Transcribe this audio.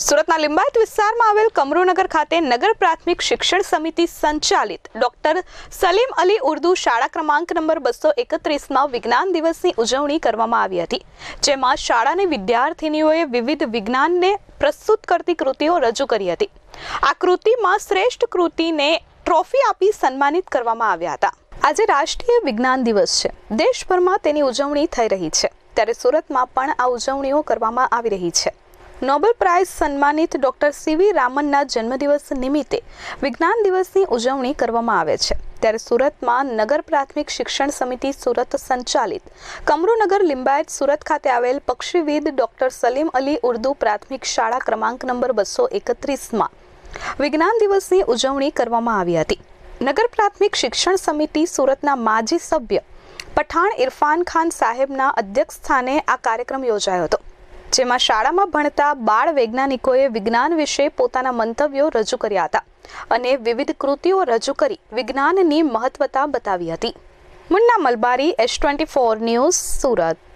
સુરતના લિંબાયત વિસ્તારમાં આવેલ કમરુનગર ખાતે નગર પ્રાથમિક શિક્ષણ સમિતિ સંચાલિત ડોક્ટર સલીમ અલી ઉર્દુ શાળા ક્રમાંક નંબર બસો એકત્રીસમાં વિજ્ઞાન દિવસની ઉજવણી કરવામાં આવી હતી, જેમાં શાળાની વિદ્યાર્થિનીઓએ વિવિધ વિજ્ઞાનને પ્રસ્તુત કરતી કૃતિઓ રજૂ કરી હતી. આ કૃતિમાં શ્રેષ્ઠ કૃતિને ટ્રોફી આપી સન્માનિત કરવામાં આવ્યા હતા. આજે રાષ્ટ્રીય વિજ્ઞાન દિવસ છે. દેશભરમાં તેની ઉજવણી થઈ રહી છે. ત્યારે સુરતમાં પણ આ ઉજવણીઓ કરવામાં આવી રહી છે. નોબેલ પ્રાઇઝ સન્માનિત ડોક્ટર સીવી રામનના જન્મદિવસ નિમિત્તે વિજ્ઞાન દિવસની ઉજવણી કરવામાં આવે છે. ત્યારે સુરતમાં નગર પ્રાથમિક શિક્ષણ સમિતિ સુરત સંચાલિત કમરુનગર લિંબાયત સુરત ખાતે આવેલ પક્ષીવિદ ડોક્ટર સલીમ અલી ઉર્દુ પ્રાથમિક શાળા ક્રમાંક નંબર બસો એકત્રીસમાં વિજ્ઞાન દિવસની ઉજવણી કરવામાં આવી હતી. નગર પ્રાથમિક શિક્ષણ સમિતિ સુરતના માજી સભ્ય પઠાણ ઇરફાન ખાન સાહેબના અધ્યક્ષ સ્થાને આ કાર્યક્રમ યોજાયો હતો. જેમાં શાળામાં ભણતા બાળ વૈજ્ઞાનિકોએ વિજ્ઞાન વિશે પોતાના મંતવ્યો રજૂ કર્યા હતા અને વિવિધ કૃતિઓ રજૂ કરી વિજ્ઞાનની મહત્વતા બતાવી હતી. Munna Malbari S twenty four news Surat.